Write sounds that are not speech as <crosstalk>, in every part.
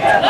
Yeah. <laughs>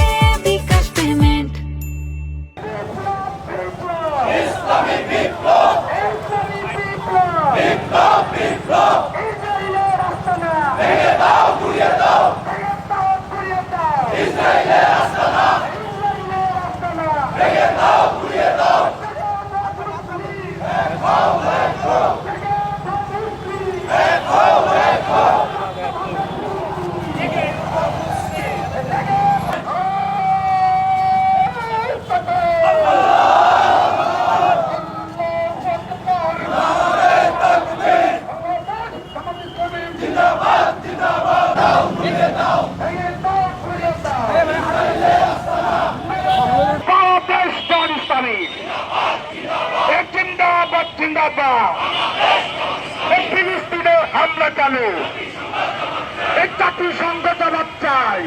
হামলা এই জাতিসংঘ জবাব চাই।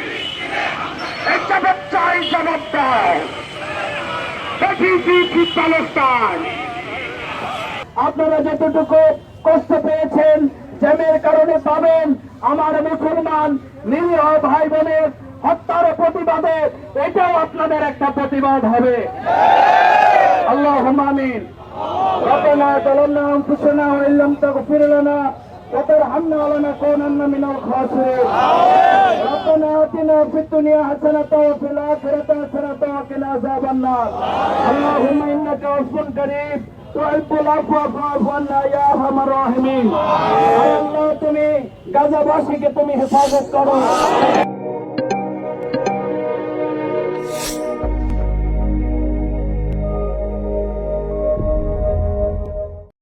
এই জবাব চাই জবাব আপনারা যতটুকু কষ্ট পেয়েছেন, জ্যামের কারণে পাবেন। আমার মুসলমান, নিরীহ ভাই বোনের হত্যার প্রতিবাদে এটাও আপনাদের একটা প্রতিবাদ হবে। আল্লাহ আমিন ربنا ظلمنا انفسنا وان لم تغفر لنا وترحمنا لنكونن من الخاسرين ربنا اتنا في الدنيا حسنه وفي الاخره حسنه وقنا عذاب النار اللهم انك عفو كريم تحب العفو فاعف عنا يا ارحم الراحمين আল্লাহ তুমি গাজাবাসীকে তুমি হেফাজত করো